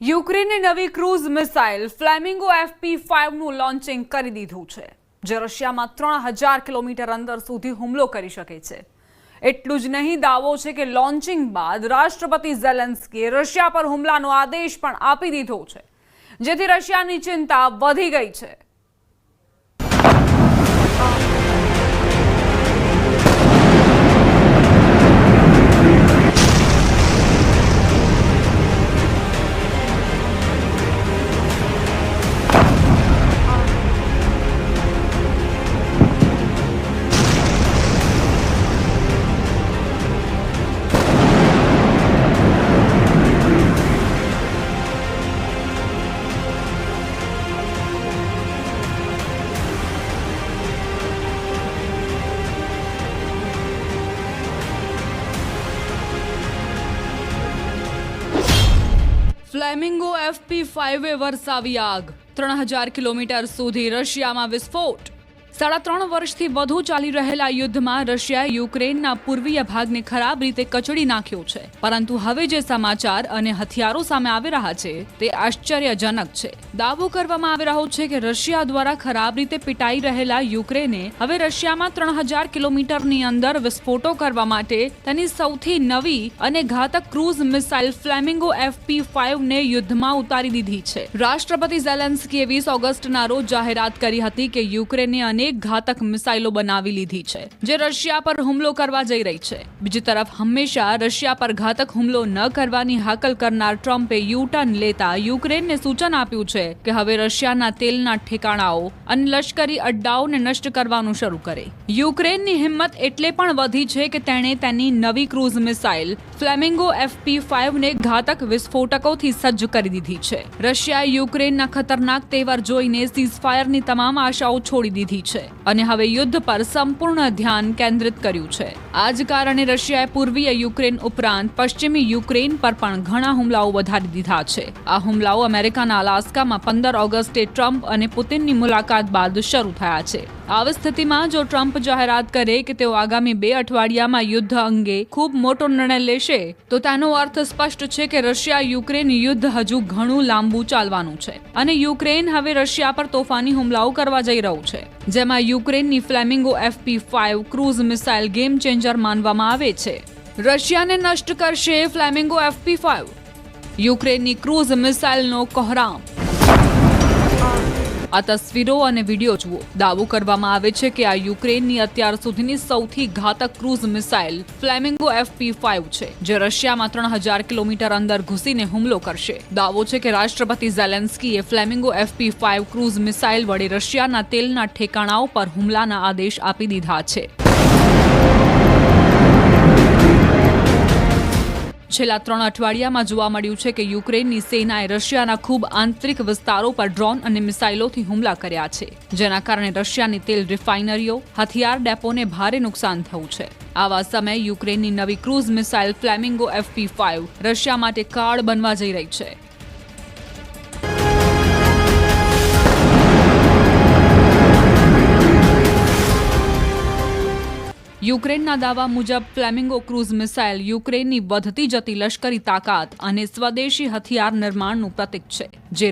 યુક્રેને નવી cruise missile flamingo FP ફાઇવનું launching કરી દીધું છે, જે રશિયામાં ત્રણ હજાર કિલોમીટર અંદર સુધી હુમલો કરી શકે છે. એટલું જ નહીં, દાવો છે કે લોન્ચિંગ બાદ રાષ્ટ્રપતિ ઝેલેન્સ્કીએ રશિયા પર હુમલાનો આદેશ પણ આપી દીધો છે, જેથી રશિયાની ચિંતા વધી ગઈ છે. ફ્લેમિંગો એફપી ફાઇવે વરસાવી આગ. ત્રણ હજાર કિલોમીટર સુધી રશિયામાં વિસ્ફોટ. સાડા ત્રણ વર્ષથી વધુ ચાલી રહેલા યુદ્ધમાં રશિયાએ યુક્રેનના પૂર્વીય ભાગને ખરાબ રીતે કચડી નાખ્યો છે. પરંતુ હવે જે સમાચાર અને હથિયારો સામે આવી રહ્યા છે, તે આશ્ચર્યજનક છે. દાવો કરવામાં આવી રહ્યો છે કે રશિયા દ્વારા ખરાબ રીતે પીટાઈ રહેલા યુક્રેને હવે રશિયામાં ત્રણ હજાર કિલોમીટરની અંદર વિસ્ફોટો કરવા માટે તેની સૌથી નવી અને ઘાતક cruise missile flamingo FP five ને યુદ્ધમાં ઉતારી દીધી છે. રાષ્ટ્રપતિ ઝેલેન્સ્કીએ વીસ ઓગસ્ટના રોજ જાહેરાત કરી હતી કે યુક્રેને અનેક ઘાતક મિસાઇલો બનાવી લીધી છે, જે રશિયા પર હુમલો કરવા જઈ રહી છે. બીજી તરફ, હંમેશા રશિયા પર ઘાતક હુમલો ન કરવાની હાકલ કરનાર ટ્રમ્પે યુટર્ન લેતા યુક્રેનને સૂચન આપ્યું છે કે હવે રશિયાના તેલના ઠેકાણાઓ અને લશ્કરી અડ્ડાઓને નષ્ટ કરવાનું શરૂ કરે. યુક્રેનની હિંમત એટલે પણ વધી છે કે તેણે તેની નવી ક્રૂઝ મિસાઇલ ફ્લેમિંગો એફપી ફાઇવને ઘાતક વિસ્ફોટકોથી સજ્જ કરી દીધી છે. રશિયાએ યુક્રેનના ખતરનાક તેવર જોઈને સીઝફાયરની તમામ આશાઓ છોડી દીધી છે અને હવે યુદ્ધ પર સંપૂર્ણ ધ્યાન કેન્દ્રિત કર્યું છે. આ જ કારણે રશિયાએ પૂર્વીય યુક્રેન ઉપરાંત પશ્ચિમી યુક્રેન પર પણ ઘણા હુમલાઓ વધારી દીધા છે. આ હુમલાઓ અમેરિકાના અલાસ્કામાં પંદર ઓગસ્ટે ટ્રમ્પ અને પુતિનની મુલાકાત બાદ શરૂ થયા છે. આવી સ્થિતિમાં જો ટ્રમ્પ જાહેરાત કરે કે તેઓ આગામી બે અઠવાડિયામાં યુદ્ધ અંગે ખૂબ મોટો નિર્ણય લેશે, તો તેનો અર્થ સ્પષ્ટ છે કે રશિયા યુક્રેન યુદ્ધ હજુ ઘણું લાંબુ ચાલવાનું છે. અને યુક્રેન હવે રશિયા પર તોફાની હુમલાઓ કરવા જઈ રહ્યું છે, જેમાં યુક્રેનની flamingo FP five cruise missile game changer માનવામાં આવે છે. રશિયાને નષ્ટ કરશે ફ્લેમિંગો એફપી ફાઇવ યુક્રેનની ક્રૂઝ મિસાઇલનો કોહરામ. આ તસવીરો અને વીડિયો જુઓ. દાવો કરવામાં આવે છે કે આ યુક્રેનની અત્યાર સુધીની સૌથી ઘાતક cruise missile flamingo FP five છે, જે રશિયામાં ત્રણ હજાર કિલોમીટર અંદર ઘૂસીને હુમલો કરશે. દાવો છે કે રાષ્ટ્રપતિ ઝેલેન્સ્કીએ flamingo FP five cruise missile વડે રશિયાના તેલના ઠેકાણાઓ પર હુમલાના આદેશ આપી દીધા છે. છેલ્લા ત્રણ અઠવાડિયામાં જોવા મળ્યું છે કે યુક્રેનની સેનાએ રશિયાના ખૂબ આંતરિક વિસ્તારો પર ડ્રોન અને મિસાઇલોથી હુમલા કર્યા છે, જેના કારણે રશિયાની તેલ રિફાઇનરીઓ, હથિયાર ડેપોને ભારે નુકસાન થયું છે. આવા સમયે યુક્રેનની નવી cruise missile Flamingo FP five Russia માટે કાર્ડ બનવા જઈ રહી છે. યુક્રેનના દાવા મુજબ ફ્લેમિંગો ક્રૂઝ મિસાઇલ યુક્રેનની વધતી જતી લશ્કરી તાકાત અને સ્વદેશી હથિયાર નિર્માણનું પ્રતીક છે, જે